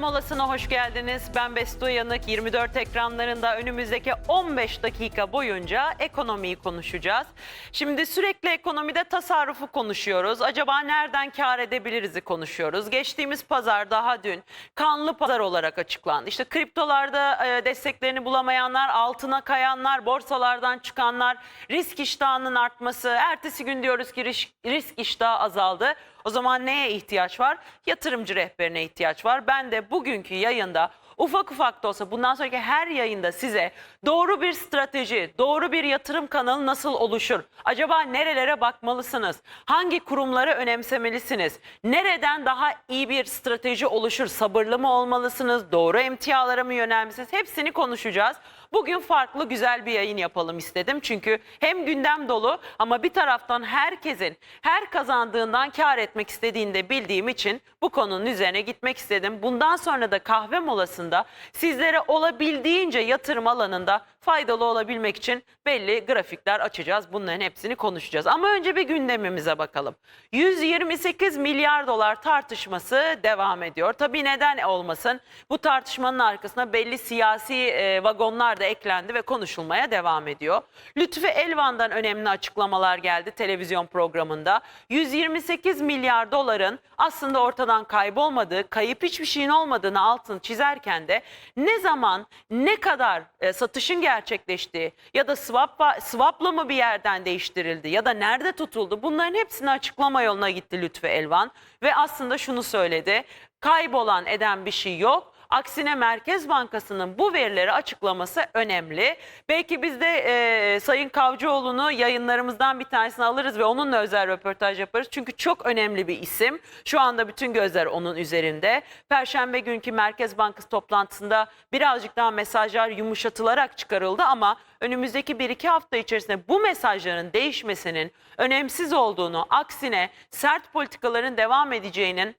molasına hoş geldiniz. Ben Besto Yanık. 24 ekranlarında önümüzdeki 15 dakika boyunca ekonomiyi konuşacağız. Şimdi sürekli ekonomide tasarrufu konuşuyoruz. Acaba nereden kar edebiliriz'i konuşuyoruz. Geçtiğimiz pazar daha dün kanlı pazar olarak açıklandı. İşte kriptolarda e, desteklerini bulamayanlar, altına kayanlar, borsalardan çıkanlar, risk iştahının artması. Ertesi gün diyoruz ki risk, risk iştahı azaldı. O zaman neye ihtiyaç var? Yatırımcı rehberine ihtiyaç var. Ben de bugünkü yayında ufak ufak da olsa bundan sonraki her yayında size doğru bir strateji, doğru bir yatırım kanalı nasıl oluşur? Acaba nerelere bakmalısınız? Hangi kurumları önemsemelisiniz? Nereden daha iyi bir strateji oluşur? Sabırlı mı olmalısınız? Doğru emtialara mı yönelmelisiniz? Hepsini konuşacağız. Bugün farklı güzel bir yayın yapalım istedim. Çünkü hem gündem dolu ama bir taraftan herkesin her kazandığından kar etmek istediğini de bildiğim için bu konunun üzerine gitmek istedim. Bundan sonra da kahve molasında sizlere olabildiğince yatırım alanında faydalı olabilmek için belli grafikler açacağız. Bunların hepsini konuşacağız. Ama önce bir gündemimize bakalım. 128 milyar dolar tartışması devam ediyor. Tabii neden olmasın? Bu tartışmanın arkasına belli siyasi e, vagonlar da eklendi ve konuşulmaya devam ediyor. Lütfü Elvan'dan önemli açıklamalar geldi televizyon programında. 128 milyar doların aslında ortadan kaybolmadığı, kayıp hiçbir şeyin olmadığını altını çizerken de ne zaman, ne kadar e, satışın gerçekleştiği ya da swap swapla mı bir yerden değiştirildi ya da nerede tutuldu bunların hepsini açıklama yoluna gitti Lütfü Elvan ve aslında şunu söyledi. Kaybolan eden bir şey yok. Aksine Merkez Bankası'nın bu verileri açıklaması önemli. Belki biz de e, Sayın Kavcıoğlu'nu yayınlarımızdan bir tanesini alırız ve onunla özel röportaj yaparız. Çünkü çok önemli bir isim. Şu anda bütün gözler onun üzerinde. Perşembe günkü Merkez Bankası toplantısında birazcık daha mesajlar yumuşatılarak çıkarıldı ama önümüzdeki 1-2 hafta içerisinde bu mesajların değişmesinin önemsiz olduğunu, aksine sert politikaların devam edeceğinin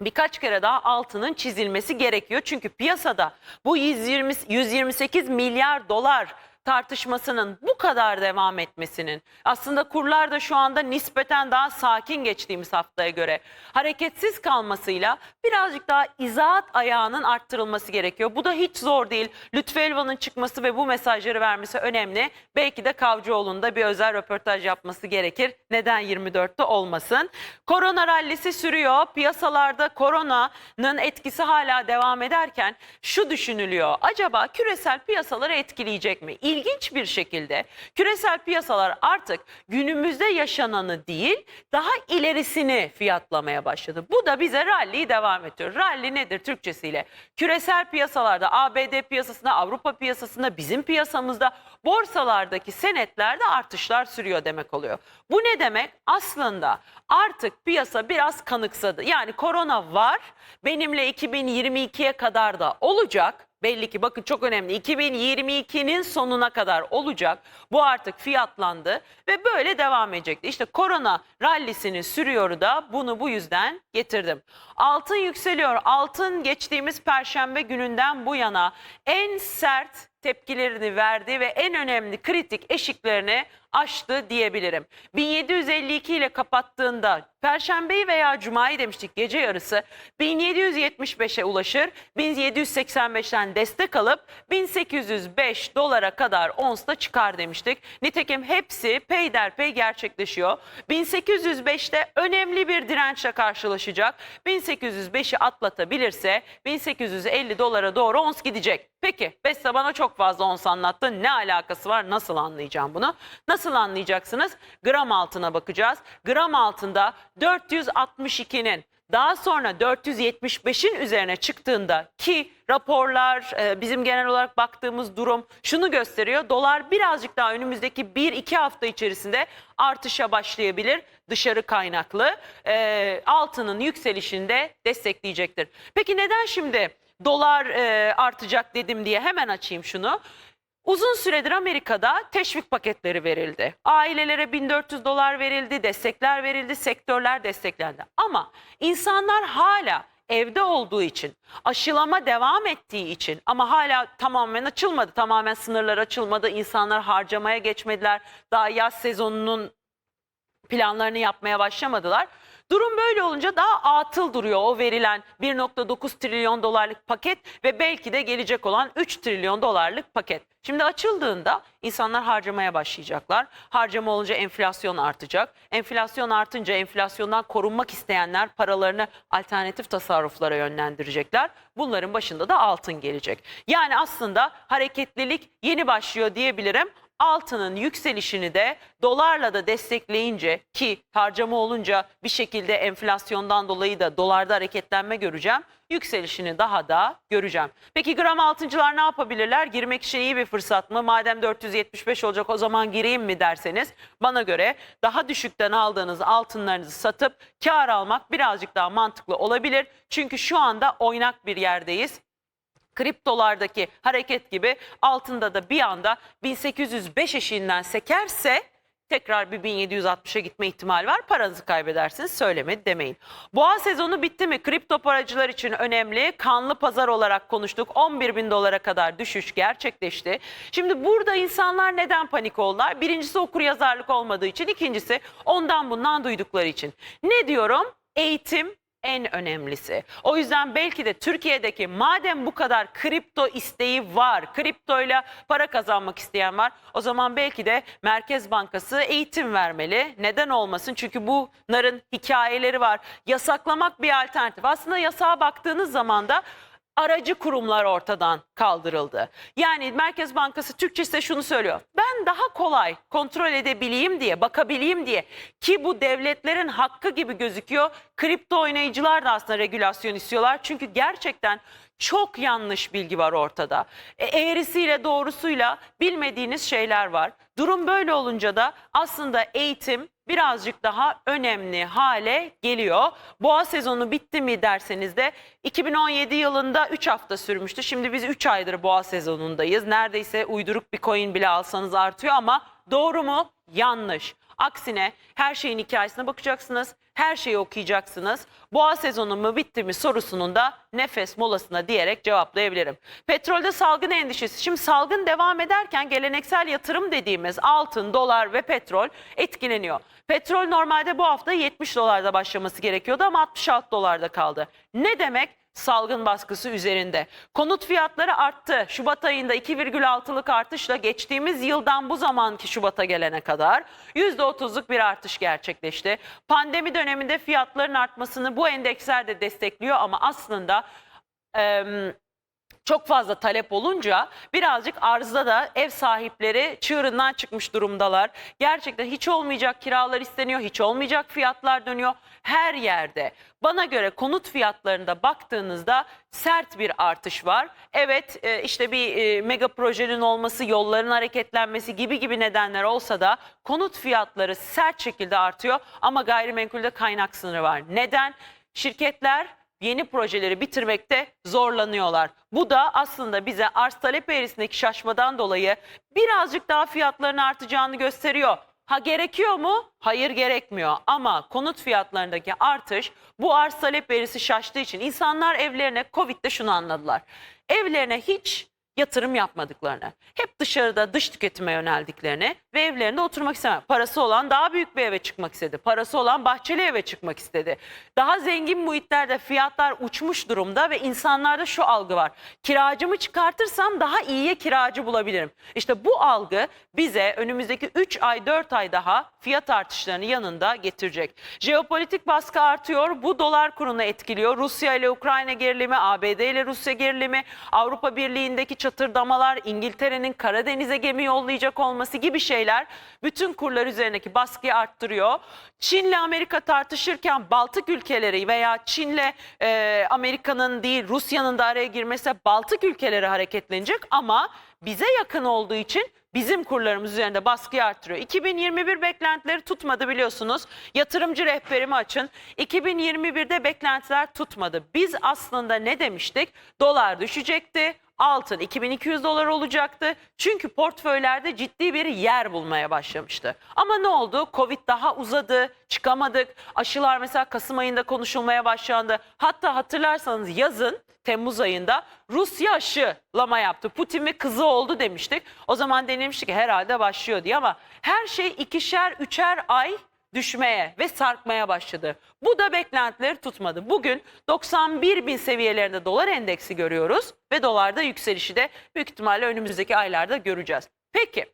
birkaç kere daha altının çizilmesi gerekiyor. Çünkü piyasada bu 120, 128 milyar dolar tartışmasının bu kadar devam etmesinin aslında kurlar da şu anda nispeten daha sakin geçtiğimiz haftaya göre hareketsiz kalmasıyla birazcık daha izahat ayağının arttırılması gerekiyor. Bu da hiç zor değil. Lütfü Elvan'ın çıkması ve bu mesajları vermesi önemli. Belki de Kavcıoğlu'nda bir özel röportaj yapması gerekir. Neden 24'te olmasın? Korona rallisi sürüyor. Piyasalarda koronanın etkisi hala devam ederken şu düşünülüyor. Acaba küresel piyasaları etkileyecek mi? İlginç bir şekilde küresel piyasalar artık günümüzde yaşananı değil daha ilerisini fiyatlamaya başladı. Bu da bize rally'yi devam ettiriyor. Rally nedir Türkçesiyle? Küresel piyasalarda ABD piyasasında, Avrupa piyasasında, bizim piyasamızda borsalardaki senetlerde artışlar sürüyor demek oluyor. Bu ne demek? Aslında artık piyasa biraz kanıksadı. Yani korona var. Benimle 2022'ye kadar da olacak. Belli ki bakın çok önemli 2022'nin sonuna kadar olacak. Bu artık fiyatlandı ve böyle devam edecekti. İşte korona rallisini sürüyor da bunu bu yüzden getirdim. Altın yükseliyor. Altın geçtiğimiz perşembe gününden bu yana en sert tepkilerini verdi ve en önemli kritik eşiklerini aştı diyebilirim. 1752 ile kapattığında Perşembeyi veya Cuma'yı demiştik gece yarısı 1775'e ulaşır. 1785'ten destek alıp 1805 dolara kadar onsta çıkar demiştik. Nitekim hepsi peyderpey gerçekleşiyor. 1805'te önemli bir dirençle karşılaşacak. 1805'i atlatabilirse 1850 dolara doğru ons gidecek. Peki Beste bana çok fazla ons anlattı. Ne alakası var? Nasıl anlayacağım bunu? Nasıl anlayacaksınız? Gram altına bakacağız. Gram altında 462'nin daha sonra 475'in üzerine çıktığında ki raporlar e, bizim genel olarak baktığımız durum şunu gösteriyor. Dolar birazcık daha önümüzdeki 1-2 hafta içerisinde artışa başlayabilir dışarı kaynaklı. E, altının yükselişini de destekleyecektir. Peki neden şimdi dolar e, artacak dedim diye hemen açayım şunu. Uzun süredir Amerika'da teşvik paketleri verildi. Ailelere 1400 dolar verildi, destekler verildi, sektörler desteklendi. Ama insanlar hala evde olduğu için, aşılama devam ettiği için ama hala tamamen açılmadı, tamamen sınırlar açılmadı, insanlar harcamaya geçmediler, daha yaz sezonunun planlarını yapmaya başlamadılar. Durum böyle olunca daha atıl duruyor o verilen 1.9 trilyon dolarlık paket ve belki de gelecek olan 3 trilyon dolarlık paket. Şimdi açıldığında insanlar harcamaya başlayacaklar. Harcama olunca enflasyon artacak. Enflasyon artınca enflasyondan korunmak isteyenler paralarını alternatif tasarruflara yönlendirecekler. Bunların başında da altın gelecek. Yani aslında hareketlilik yeni başlıyor diyebilirim altının yükselişini de dolarla da destekleyince ki harcama olunca bir şekilde enflasyondan dolayı da dolarda hareketlenme göreceğim. Yükselişini daha da göreceğim. Peki gram altıncılar ne yapabilirler? Girmek için iyi bir fırsat mı? Madem 475 olacak o zaman gireyim mi derseniz bana göre daha düşükten aldığınız altınlarınızı satıp kar almak birazcık daha mantıklı olabilir. Çünkü şu anda oynak bir yerdeyiz kriptolardaki hareket gibi altında da bir anda 1805 eşiğinden sekerse tekrar bir 1760'a gitme ihtimali var. Paranızı kaybedersiniz söylemedi demeyin. Boğa sezonu bitti mi? Kripto paracılar için önemli. Kanlı pazar olarak konuştuk. 11 bin dolara kadar düşüş gerçekleşti. Şimdi burada insanlar neden panik oldular? Birincisi okur yazarlık olmadığı için. ikincisi ondan bundan duydukları için. Ne diyorum? Eğitim en önemlisi. O yüzden belki de Türkiye'deki madem bu kadar kripto isteği var, kriptoyla para kazanmak isteyen var, o zaman belki de Merkez Bankası eğitim vermeli. Neden olmasın? Çünkü bunların hikayeleri var. Yasaklamak bir alternatif. Aslında yasağa baktığınız zaman da aracı kurumlar ortadan kaldırıldı. Yani Merkez Bankası Türkçesi de şunu söylüyor. Ben daha kolay kontrol edebileyim diye, bakabileyim diye ki bu devletlerin hakkı gibi gözüküyor. Kripto oynayıcılar da aslında regülasyon istiyorlar. Çünkü gerçekten çok yanlış bilgi var ortada. E, eğrisiyle doğrusuyla bilmediğiniz şeyler var. Durum böyle olunca da aslında eğitim birazcık daha önemli hale geliyor. Boğa sezonu bitti mi derseniz de 2017 yılında 3 hafta sürmüştü. Şimdi biz 3 aydır boğa sezonundayız. Neredeyse uyduruk bir coin bile alsanız artıyor ama doğru mu? Yanlış. Aksine her şeyin hikayesine bakacaksınız. Her şeyi okuyacaksınız. Boğa sezonu mu bitti mi sorusunun da nefes molasına diyerek cevaplayabilirim. Petrolde salgın endişesi. Şimdi salgın devam ederken geleneksel yatırım dediğimiz altın, dolar ve petrol etkileniyor. Petrol normalde bu hafta 70 dolarda başlaması gerekiyordu ama 66 dolarda kaldı. Ne demek? Salgın baskısı üzerinde. Konut fiyatları arttı. Şubat ayında 2,6'lık artışla geçtiğimiz yıldan bu zamanki Şubat'a gelene kadar %30'luk bir artış gerçekleşti. Pandemi döneminde fiyatların artmasını bu endeksler de destekliyor ama aslında çok fazla talep olunca birazcık arzda da ev sahipleri çığırından çıkmış durumdalar. Gerçekten hiç olmayacak kiralar isteniyor, hiç olmayacak fiyatlar dönüyor her yerde. Bana göre konut fiyatlarında baktığınızda sert bir artış var. Evet e, işte bir e, mega projenin olması, yolların hareketlenmesi gibi gibi nedenler olsa da konut fiyatları sert şekilde artıyor ama gayrimenkulde kaynak sınırı var. Neden? Şirketler yeni projeleri bitirmekte zorlanıyorlar. Bu da aslında bize arz talep eğrisindeki şaşmadan dolayı birazcık daha fiyatların artacağını gösteriyor. Ha gerekiyor mu? Hayır gerekmiyor. Ama konut fiyatlarındaki artış bu arz talep eğrisi şaştığı için insanlar evlerine Covid'de şunu anladılar. Evlerine hiç yatırım yapmadıklarını, hep dışarıda dış tüketime yöneldiklerini ve evlerinde oturmak istemez. Parası olan daha büyük bir eve çıkmak istedi. Parası olan bahçeli eve çıkmak istedi. Daha zengin muhitlerde fiyatlar uçmuş durumda ve insanlarda şu algı var. Kiracımı çıkartırsam daha iyiye kiracı bulabilirim. İşte bu algı bize önümüzdeki 3 ay 4 ay daha fiyat artışlarını yanında getirecek. Jeopolitik baskı artıyor. Bu dolar kurunu etkiliyor. Rusya ile Ukrayna gerilimi, ABD ile Rusya gerilimi, Avrupa Birliği'ndeki çatırdamalar, İngiltere'nin Karadeniz'e gemi yollayacak olması gibi şeyler bütün kurlar üzerindeki baskıyı arttırıyor. Çin'le Amerika tartışırken Baltık ülkeleri veya Çin'le e, Amerika'nın değil Rusya'nın da araya girmesi Baltık ülkeleri hareketlenecek ama bize yakın olduğu için bizim kurlarımız üzerinde baskıyı arttırıyor. 2021 beklentileri tutmadı biliyorsunuz. Yatırımcı rehberimi açın. 2021'de beklentiler tutmadı. Biz aslında ne demiştik? Dolar düşecekti. Altın 2200 dolar olacaktı. Çünkü portföylerde ciddi bir yer bulmaya başlamıştı. Ama ne oldu? Covid daha uzadı, çıkamadık. Aşılar mesela Kasım ayında konuşulmaya başlandı. Hatta hatırlarsanız yazın Temmuz ayında Rusya aşılama yaptı. Putin ve kızı oldu demiştik. O zaman denilmişti ki herhalde başlıyor diye ama her şey ikişer üçer ay düşmeye ve sarkmaya başladı. Bu da beklentileri tutmadı. Bugün 91 bin seviyelerinde dolar endeksi görüyoruz ve dolarda yükselişi de büyük ihtimalle önümüzdeki aylarda göreceğiz. Peki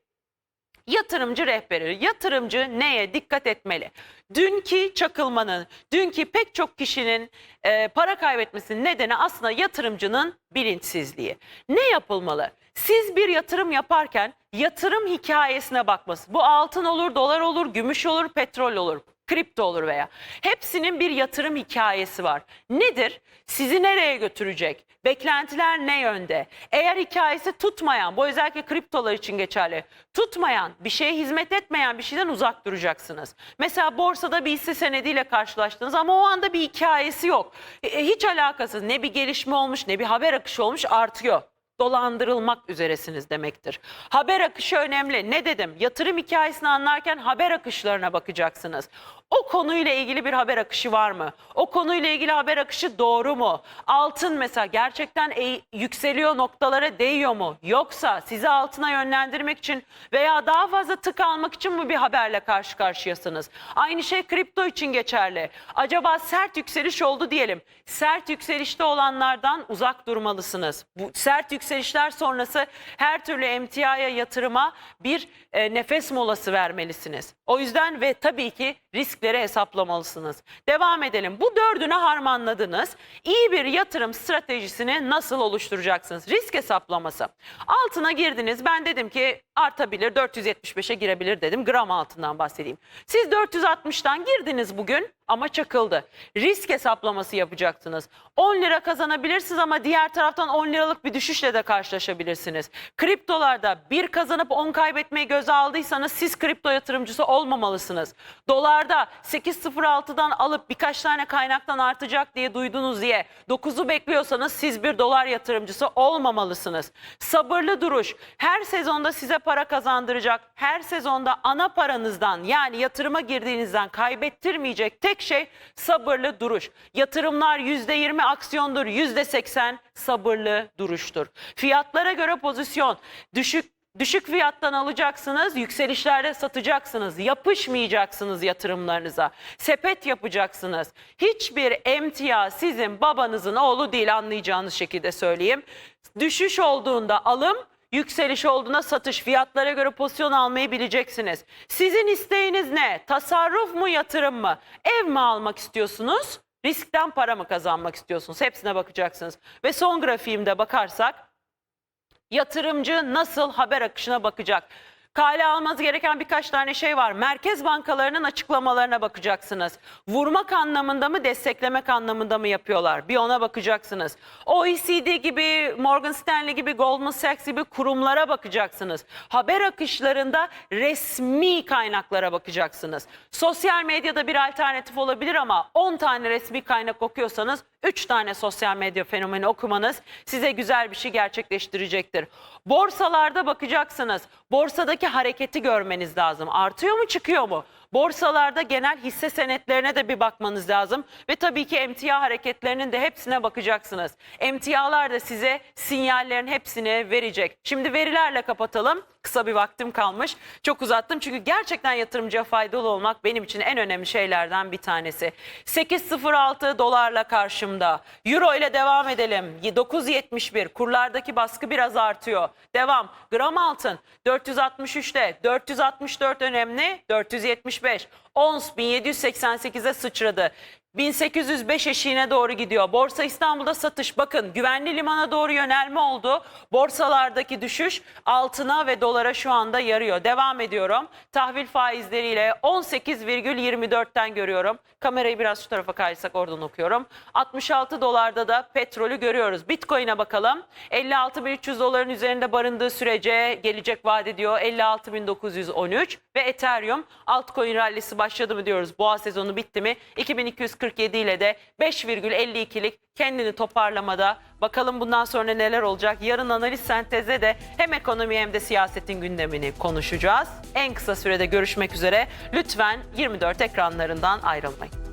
yatırımcı rehberi, yatırımcı neye dikkat etmeli? Dünkü çakılmanın, dünkü pek çok kişinin e, para kaybetmesinin nedeni aslında yatırımcının bilinçsizliği. Ne yapılmalı? Siz bir yatırım yaparken yatırım hikayesine bakması. Bu altın olur, dolar olur, gümüş olur, petrol olur kripto olur veya. Hepsinin bir yatırım hikayesi var. Nedir? Sizi nereye götürecek? Beklentiler ne yönde? Eğer hikayesi tutmayan, bu özellikle kriptolar için geçerli, tutmayan, bir şeye hizmet etmeyen bir şeyden uzak duracaksınız. Mesela borsada bir hisse senediyle karşılaştınız ama o anda bir hikayesi yok. E, hiç alakasız ne bir gelişme olmuş ne bir haber akışı olmuş artıyor dolandırılmak üzeresiniz demektir. Haber akışı önemli. Ne dedim? Yatırım hikayesini anlarken haber akışlarına bakacaksınız. O konuyla ilgili bir haber akışı var mı? O konuyla ilgili haber akışı doğru mu? Altın mesela gerçekten e- yükseliyor noktalara değiyor mu? Yoksa sizi altına yönlendirmek için veya daha fazla tık almak için mi bir haberle karşı karşıyasınız? Aynı şey kripto için geçerli. Acaba sert yükseliş oldu diyelim. Sert yükselişte olanlardan uzak durmalısınız. Bu sert yükselişler sonrası her türlü emtiaya yatırıma bir e, nefes molası vermelisiniz. O yüzden ve tabii ki riskleri hesaplamalısınız. Devam edelim. Bu dördünü harmanladınız. İyi bir yatırım stratejisini nasıl oluşturacaksınız? Risk hesaplaması. Altına girdiniz. Ben dedim ki artabilir 475'e girebilir dedim. Gram altından bahsedeyim. Siz 460'tan girdiniz bugün ama çakıldı. Risk hesaplaması yapacaksınız. 10 lira kazanabilirsiniz ama diğer taraftan 10 liralık bir düşüşle de karşılaşabilirsiniz. Kriptolarda bir kazanıp 10 kaybetmeyi göze aldıysanız siz kripto yatırımcısı olmamalısınız. Dolarda 8.06'dan alıp birkaç tane kaynaktan artacak diye duydunuz diye 9'u bekliyorsanız siz bir dolar yatırımcısı olmamalısınız. Sabırlı duruş her sezonda size para kazandıracak, her sezonda ana paranızdan yani yatırıma girdiğinizden kaybettirmeyecek tek şey sabırlı duruş. Yatırımlar %20 aksiyondur, %80 sabırlı duruştur. Fiyatlara göre pozisyon düşük Düşük fiyattan alacaksınız, yükselişlerde satacaksınız, yapışmayacaksınız yatırımlarınıza. Sepet yapacaksınız. Hiçbir emtia sizin babanızın oğlu değil anlayacağınız şekilde söyleyeyim. Düşüş olduğunda alım, yükseliş olduğunda satış fiyatlara göre pozisyon almayı bileceksiniz. Sizin isteğiniz ne? Tasarruf mu yatırım mı? Ev mi almak istiyorsunuz? Riskten para mı kazanmak istiyorsunuz? Hepsine bakacaksınız. Ve son grafiğimde bakarsak yatırımcı nasıl haber akışına bakacak? Kale almanız gereken birkaç tane şey var. Merkez bankalarının açıklamalarına bakacaksınız. Vurmak anlamında mı, desteklemek anlamında mı yapıyorlar? Bir ona bakacaksınız. OECD gibi, Morgan Stanley gibi, Goldman Sachs gibi kurumlara bakacaksınız. Haber akışlarında resmi kaynaklara bakacaksınız. Sosyal medyada bir alternatif olabilir ama 10 tane resmi kaynak okuyorsanız 3 tane sosyal medya fenomeni okumanız size güzel bir şey gerçekleştirecektir. Borsalarda bakacaksınız. Borsadaki hareketi görmeniz lazım. Artıyor mu çıkıyor mu? Borsalarda genel hisse senetlerine de bir bakmanız lazım. Ve tabii ki emtia hareketlerinin de hepsine bakacaksınız. Emtialar da size sinyallerin hepsini verecek. Şimdi verilerle kapatalım. Kısa bir vaktim kalmış. Çok uzattım çünkü gerçekten yatırımcıya faydalı olmak benim için en önemli şeylerden bir tanesi. 8.06 dolarla karşımda. Euro ile devam edelim. 9.71 kurlardaki baskı biraz artıyor. Devam. Gram altın 463'te 464 önemli 475. Ons 1788'e sıçradı. 1805 eşiğine doğru gidiyor. Borsa İstanbul'da satış bakın güvenli limana doğru yönelme oldu. Borsalardaki düşüş altına ve dolara şu anda yarıyor. Devam ediyorum. Tahvil faizleriyle 18,24'ten görüyorum. Kamerayı biraz şu tarafa kayırsak oradan okuyorum. 66 dolarda da petrolü görüyoruz. Bitcoin'e bakalım. 56.300 doların üzerinde barındığı sürece gelecek vaat ediyor. 56.913 ve Ethereum altcoin rallisi başladı mı diyoruz. Boğa sezonu bitti mi? 2247 ile de 5,52'lik kendini toparlamada. Bakalım bundan sonra neler olacak? Yarın analiz sentezde de hem ekonomi hem de siyasetin gündemini konuşacağız. En kısa sürede görüşmek üzere. Lütfen 24 ekranlarından ayrılmayın.